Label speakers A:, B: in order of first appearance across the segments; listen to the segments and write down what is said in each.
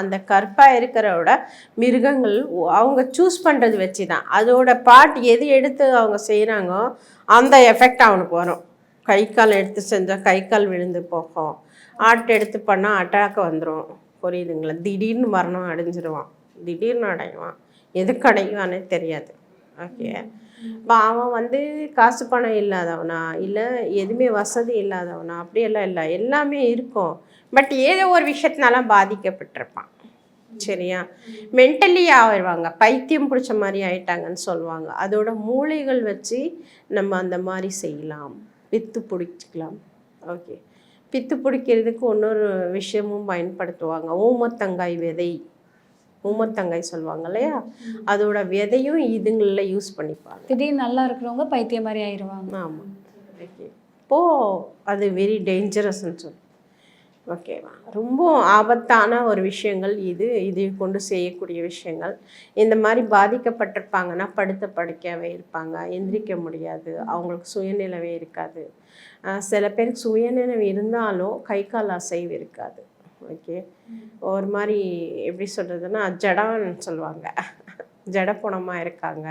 A: அந்த கற்பாக இருக்கிறவோட மிருகங்கள் அவங்க சூஸ் பண்ணுறது வச்சு தான் அதோட பாட் எது எடுத்து அவங்க செய்கிறாங்கோ அந்த எஃபெக்ட் அவனுக்கு வரும். கை கால் எடுத்து செஞ்சால் கை கால் விழுந்து போகும். ஆட்டை எடுத்து பண்ணால் அட்டாக் வந்துடும் புரியுதுங்களா? திடீர்னு மரணம் அடைஞ்சிருவான். திடீர்னு அடைவான். எதுக்கு அடைவானே தெரியாது. ஓகே இப்போ அவன் வந்து காசு பணம் இல்லாதவனா? இல்லை எதுவுமே வசதி இல்லாதவனா? அப்படியெல்லாம் இல்லை. எல்லாமே இருக்கும். பட் ஏதோ ஒரு விஷயத்தினால பாதிக்கப்பட்டிருப்பான். சரியா? மென்டலி ஆயிடுவாங்க பைத்தியம் பிடிச்ச மாதிரி ஆயிட்டாங்கன்னு சொல்லுவாங்க. அதோட மூளைகள் வச்சு நம்ம அந்த மாதிரி செய்யலாம். பித்து பிடிச்சிக்கலாம் ஓகே பித்து பிடிக்கிறதுக்கு இன்னொரு விஷயமும் பயன்படுத்துவாங்க. ஓமத்தங்காய் விதை. ஊமத்தங்காய் சொல்லுவாங்க இல்லையா? அதோட விதையும் இதுங்களில் யூஸ் பண்ணிப்பாங்க.
B: திடீர்னு நல்லா இருக்கிறவங்க பைத்தியம் மாதிரி ஆயிடுவாங்க.
A: ஆமாம் ஓகே. இப்போது அது வெரி டேஞ்சரஸ்ன்னு சொல்லி ஓகேவா ரொம்ப ஆபத்தான ஒரு விஷயங்கள் இது. இதை கொண்டு செய்யக்கூடிய விஷயங்கள். இந்த மாதிரி பாதிக்கப்பட்டிருப்பாங்கன்னா படுத்த படுக்கையாகவே இருப்பாங்க. எந்திரிக்க முடியாது. அவங்களுக்கு சுயநிலவே இருக்காது. சில பேருக்கு சுயநினைவு இருந்தாலும் கை கால் அசைவு இருக்காது. ஓகே ஒரு மாதிரி எப்படி சொல்கிறதுன்னா ஜடம்னு சொல்லுவாங்க ஜடப்புணமாக இருக்காங்க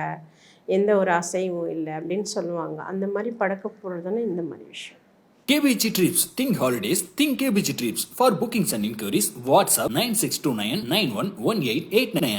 A: எந்த ஒரு அசைவும் இல்லை அப்படின்னு சொல்லுவாங்க அந்த மாதிரி படக்க போகிறதுன்னு இந்த மாதிரி விஷயம்
C: KBG Trips. Think holidays. Think KBG Trips. For bookings and inquiries, WhatsApp 9629 911889.